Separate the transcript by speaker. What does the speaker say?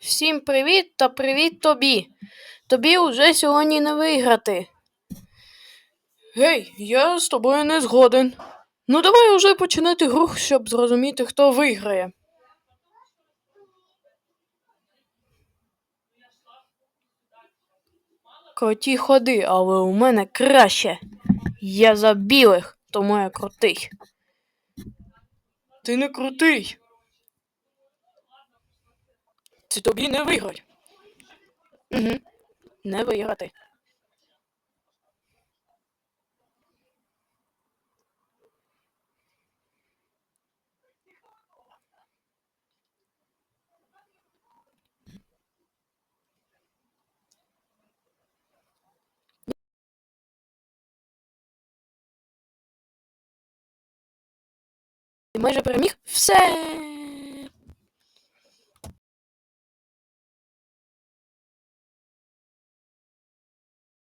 Speaker 1: Всім привіт та привіт тобі. Тобі уже сьогодні не виграти. Гей, я з тобою не згоден. Ну давай уже починати гру, щоб зрозуміти, хто виграє. Круті ходи, але у мене краще. Я за білих, тому я крутий. Ти не крутий. Це тобі не виграть. Угу. Не виграти. Ти майже переміг? Все.